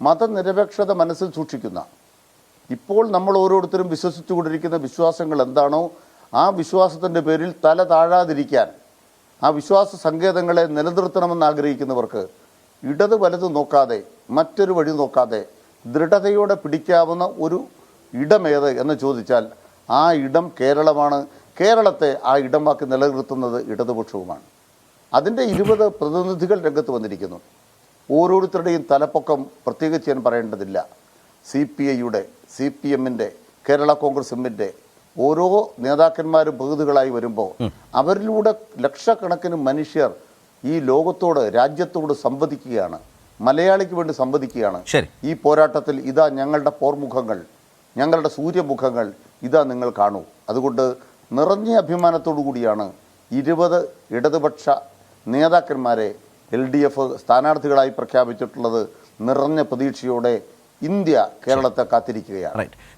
മതനിരപേക്ഷത മനസ്സിൽ സൂക്ഷിക്കുന്ന. ഇപ്പോൾ നമ്മൾ ഓരോരുത്തരും വിശ്വസിച്ചുകൊണ്ടിരിക്കുന്ന വിശ്വാസങ്ങൾ എന്താണോ ആ വിശ്വാസത്തിന്റെ പേരിൽ തല താഴാതിരിക്കാൻ ആ വിശ്വാസ സങ്കേതങ്ങളെ നിലനിർത്തണമെന്ന് ആഗ്രഹിക്കുന്നവർക്ക് ഇടത് വലത് നോക്കാതെ മറ്റൊരു വഴി നോക്കാതെ ദൃഢതയോടെ പിടിക്കാവുന്ന ഒരു ഇടമേത് എന്ന് ചോദിച്ചാൽ ആ ഇടം കേരളമാണ്. കേരളത്തെ ആ ഇടമാക്കി നിലനിർത്തുന്നത് ഇടതുപക്ഷവുമാണ്. അതിന്റെ ഇരുപത് പ്രതിനിധികൾ രംഗത്ത് വന്നിരിക്കുന്നു. ഓരോരുത്തരുടെയും തലപ്പൊക്കം പ്രത്യേകിച്ച് ഞാൻ പറയേണ്ടതില്ല. സി പി ഐയുടെ സി പി എമ്മിന്റെ കേരള കോൺഗ്രസ് എമ്മിന്റെ ഓരോ നേതാക്കന്മാരും ബഹുതുകളായി വരുമ്പോൾ അവരിലൂടെ ലക്ഷക്കണക്കിന് മനുഷ്യർ ഈ ലോകത്തോട് രാജ്യത്തോട് സംവദിക്കുകയാണ്. മലയാളിക്ക് വേണ്ടി സംവദിക്കുകയാണ്. ഈ പോരാട്ടത്തിൽ ഇതാ ഞങ്ങളുടെ പോർമുഖങ്ങൾ ഞങ്ങളുടെ സൂര്യമുഖങ്ങൾ ഇതാ നിങ്ങൾ കാണൂ. അതുകൊണ്ട് നിറഞ്ഞ അഭിമാനത്തോടു കൂടിയാണ് ഇരുപത് ഇടതുപക്ഷ നേതാക്കന്മാരെ എൽ ഡി എഫ് സ്ഥാനാർത്ഥികളായി പ്രഖ്യാപിച്ചിട്ടുള്ളത് നിറഞ്ഞ പ്രതീക്ഷയോടെ ഇന്ത്യ കേരളത്തെ കാത്തിരിക്കുകയാണ്.